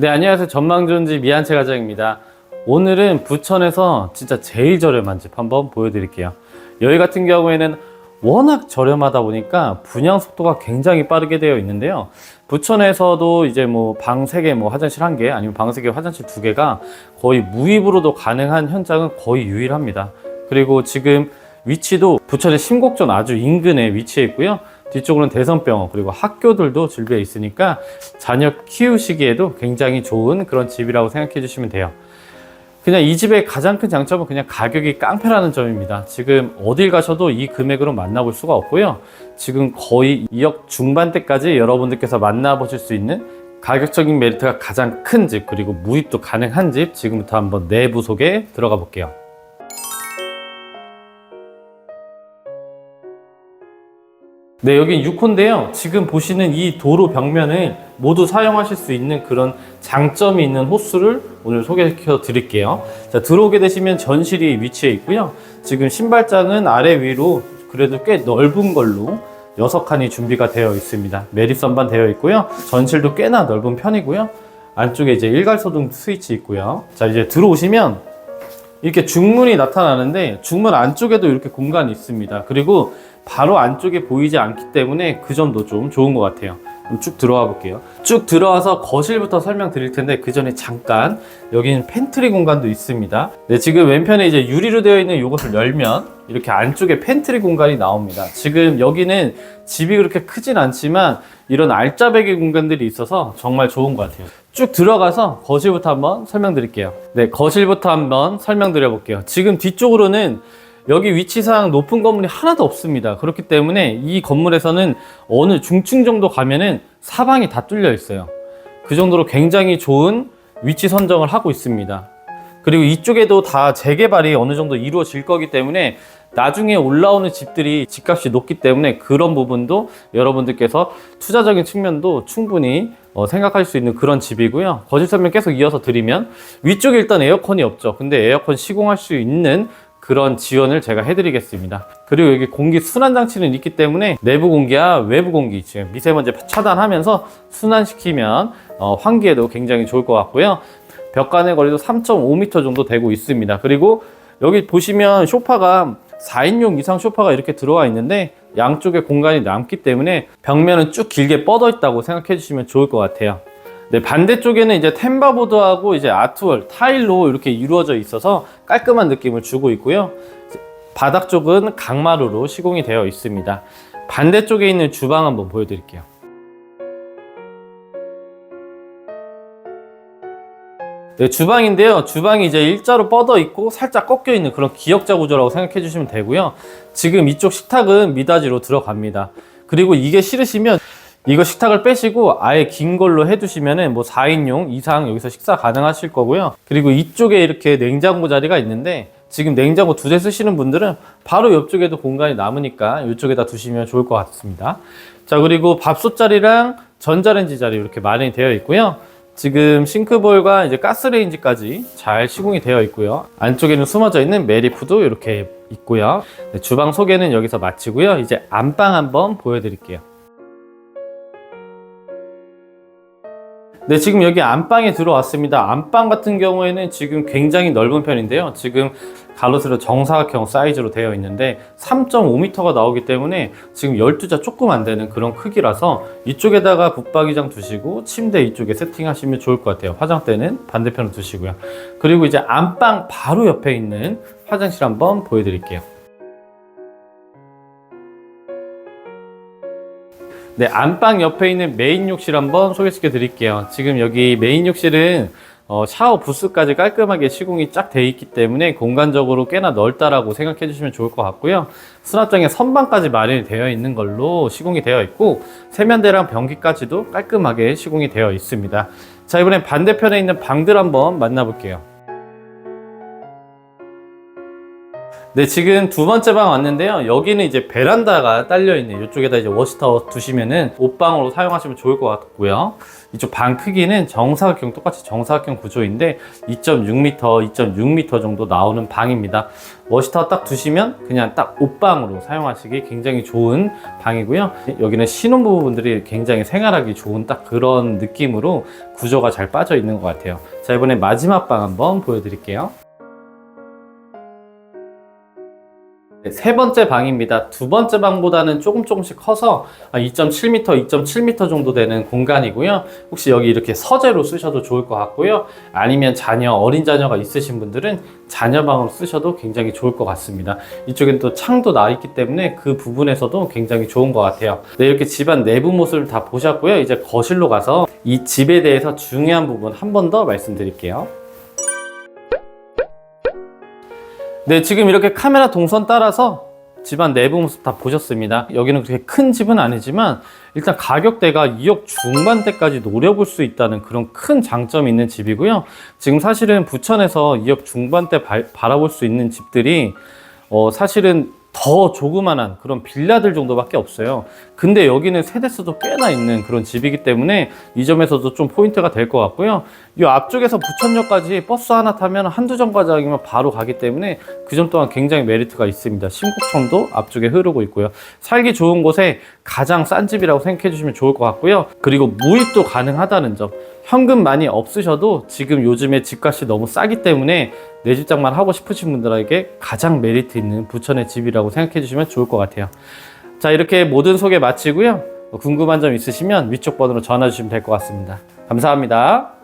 네, 안녕하세요. 전망존지 미안채 가장입니다. 오늘은 부천에서 진짜 제일 저렴한 집 한번 보여드릴게요. 여기 같은 경우에는 워낙 저렴하다 보니까 분양 속도가 굉장히 빠르게 되어 있는데요. 부천에서도 이제 뭐 방 3개, 뭐 화장실 1개, 아니면 방 3개, 화장실 2개가 거의 무입으로도 가능한 현장은 거의 유일합니다. 그리고 지금 위치도 부천의 심곡전 아주 인근에 위치해 있고요. 뒤쪽으로는 대성병원 그리고 학교들도 준비해 있으니까 자녀 키우시기에도 굉장히 좋은 그런 집이라고 생각해 주시면 돼요. 그냥 이 집의 가장 큰 장점은 그냥 가격이 깡패라는 점입니다. 지금 어딜 가셔도 이 금액으로 만나볼 수가 없고요. 지금 거의 2억 중반대까지 여러분들께서 만나보실 수 있는 가격적인 메리트가 가장 큰 집, 그리고 무입도 가능한 집, 지금부터 한번 내부 소개 들어가 볼게요. 네, 여기 6호인데요. 지금 보시는 이 도로 벽면을 모두 사용하실 수 있는 그런 장점이 있는 호수를 오늘 소개시켜 드릴게요. 자, 들어오게 되시면 전실이 위치해 있고요. 지금 신발장은 아래 위로 그래도 꽤 넓은 걸로 6칸이 준비가 되어 있습니다. 매립선반 되어 있고요. 전실도 꽤나 넓은 편이고요. 안쪽에 이제 일괄소등 스위치 있고요. 자, 이제 들어오시면 이렇게 중문이 나타나는데 중문 안쪽에도 이렇게 공간이 있습니다. 그리고 바로 안쪽에 보이지 않기 때문에 그 점도 좀 좋은 것 같아요. 쭉 들어와 볼게요. 쭉 들어와서 거실부터 설명드릴 텐데 그 전에 잠깐 여기는 팬트리 공간도 있습니다. 네, 지금 왼편에 이제 유리로 되어 있는 이것을 열면 이렇게 안쪽에 팬트리 공간이 나옵니다. 지금 여기는 집이 그렇게 크진 않지만 이런 알짜배기 공간들이 있어서 정말 좋은 것 같아요. 쭉 들어가서 거실부터 한번 설명드릴게요. 네, 거실부터 한번 설명드려 볼게요. 지금 뒤쪽으로는 여기 위치상 높은 건물이 하나도 없습니다. 그렇기 때문에 이 건물에서는 어느 중층 정도 가면은 사방이 다 뚫려 있어요. 그 정도로 굉장히 좋은 위치 선정을 하고 있습니다. 그리고 이쪽에도 다 재개발이 어느 정도 이루어질 거기 때문에 나중에 올라오는 집들이 집값이 높기 때문에 그런 부분도 여러분들께서 투자적인 측면도 충분히 어, 생각할 수 있는 그런 집이고요. 거실 설명 계속 이어서 드리면 위쪽에 일단 에어컨이 없죠. 근데 에어컨 시공할 수 있는 그런 지원을 제가 해드리겠습니다. 그리고 여기 공기 순환 장치는 있기 때문에 내부 공기와 외부 공기 지금 미세먼지 차단하면서 순환시키면 어, 환기에도 굉장히 좋을 것 같고요. 벽 간의 거리도 3.5m 정도 되고 있습니다. 그리고 여기 보시면 소파가 4인용 이상 소파가 이렇게 들어와 있는데 양쪽에 공간이 남기 때문에 벽면은 쭉 길게 뻗어 있다고 생각해 주시면 좋을 것 같아요. 네, 반대쪽에는 이제 템바보드하고 이제 아트월, 타일로 이렇게 이루어져 있어서 깔끔한 느낌을 주고 있고요. 바닥 쪽은 강마루로 시공이 되어 있습니다. 반대쪽에 있는 주방 한번 보여드릴게요. 네, 주방인데요. 주방이 이제 일자로 뻗어 있고 살짝 꺾여 있는 그런 기역자 구조라고 생각해 주시면 되고요. 지금 이쪽 식탁은 미닫이로 들어갑니다. 그리고 이게 싫으시면 이거 식탁을 빼시고 아예 긴 걸로 해두시면은 뭐 4인용 이상 여기서 식사 가능하실 거고요. 그리고 이쪽에 이렇게 냉장고 자리가 있는데 지금 냉장고 두 대 쓰시는 분들은 바로 옆쪽에도 공간이 남으니까 이쪽에다 두시면 좋을 것 같습니다. 자, 그리고 밥솥 자리랑 전자레인지 자리 이렇게 마련이 되어 있고요. 지금 싱크볼과 이제 가스레인지까지 잘 시공이 되어 있고요. 안쪽에는 숨어져 있는 메리프도 이렇게 있고요. 네, 주방 소개는 여기서 마치고요. 이제 안방 한번 보여드릴게요. 네, 지금 여기 안방에 들어왔습니다. 안방 같은 경우에는 지금 굉장히 넓은 편인데요. 지금 가로세로 정사각형 사이즈로 되어 있는데 3.5m가 나오기 때문에 지금 12자 조금 안 되는 그런 크기라서 이쪽에다가 붙박이장 두시고 침대 이쪽에 세팅하시면 좋을 것 같아요. 화장대는 반대편으로 두시고요. 그리고 이제 안방 바로 옆에 있는 화장실 한번 보여드릴게요. 네, 안방 옆에 있는 메인 욕실 한번 소개시켜 드릴게요. 지금 여기 메인 욕실은 어, 샤워 부스까지 깔끔하게 시공이 쫙 돼 있기 때문에 공간적으로 꽤나 넓다라고 생각해 주시면 좋을 것 같고요. 수납장에 선반까지 마련이 되어 있는 걸로 시공이 되어 있고 세면대랑 변기까지도 깔끔하게 시공이 되어 있습니다. 자, 이번엔 반대편에 있는 방들 한번 만나볼게요. 네, 지금 두 번째 방 왔는데요. 여기는 이제 베란다가 딸려있는 이쪽에다 이제 워시타워 두시면은 옷방으로 사용하시면 좋을 것 같고요. 이쪽 방 크기는 정사각형, 똑같이 정사각형 구조인데 2.6m, 2.6m 정도 나오는 방입니다. 워시타워 딱 두시면 그냥 딱 옷방으로 사용하시기 굉장히 좋은 방이고요. 여기는 신혼부부분들이 굉장히 생활하기 좋은 딱 그런 느낌으로 구조가 잘 빠져 있는 것 같아요. 자, 이번에 마지막 방 한번 보여드릴게요. 세 번째 방입니다. 두 번째 방보다는 조금 조금씩 커서 2.7m, 2.7m 정도 되는 공간이고요. 혹시 여기 이렇게 서재로 쓰셔도 좋을 것 같고요. 아니면 자녀, 어린 자녀가 있으신 분들은 자녀방으로 쓰셔도 굉장히 좋을 것 같습니다. 이쪽엔 또 창도 나 있기 때문에 그 부분에서도 굉장히 좋은 것 같아요. 네, 이렇게 집안 내부 모습을 다 보셨고요. 이제 거실로 가서 이 집에 대해서 중요한 부분 한 번 더 말씀드릴게요. 네, 지금 이렇게 카메라 동선 따라서 집안 내부 모습 다 보셨습니다. 여기는 그렇게 큰 집은 아니지만 일단 가격대가 2억 중반대까지 노려볼 수 있다는 그런 큰 장점이 있는 집이고요. 지금 사실은 부천에서 2억 중반대 바, 바라볼 수 있는 집들이 어, 사실은 더 조그만한 그런 빌라들 정도밖에 없어요. 근데 여기는 세대수도 꽤나 있는 그런 집이기 때문에 이 점에서도 좀 포인트가 될 것 같고요. 이 앞쪽에서 부천역까지 버스 하나 타면 한두 정거장이면 바로 가기 때문에 그 점 또한 굉장히 메리트가 있습니다. 신곡천도 앞쪽에 흐르고 있고요. 살기 좋은 곳에 가장 싼 집이라고 생각해 주시면 좋을 것 같고요. 그리고 무입도 가능하다는 점. 현금 많이 없으셔도 지금 요즘에 집값이 너무 싸기 때문에 내 집 장만 하고 싶으신 분들에게 가장 메리트 있는 부천의 집이라고 생각해 주시면 좋을 것 같아요. 자, 이렇게 모든 소개 마치고요. 궁금한 점 있으시면 위쪽 번호로 전화 주시면 될 것 같습니다. 감사합니다.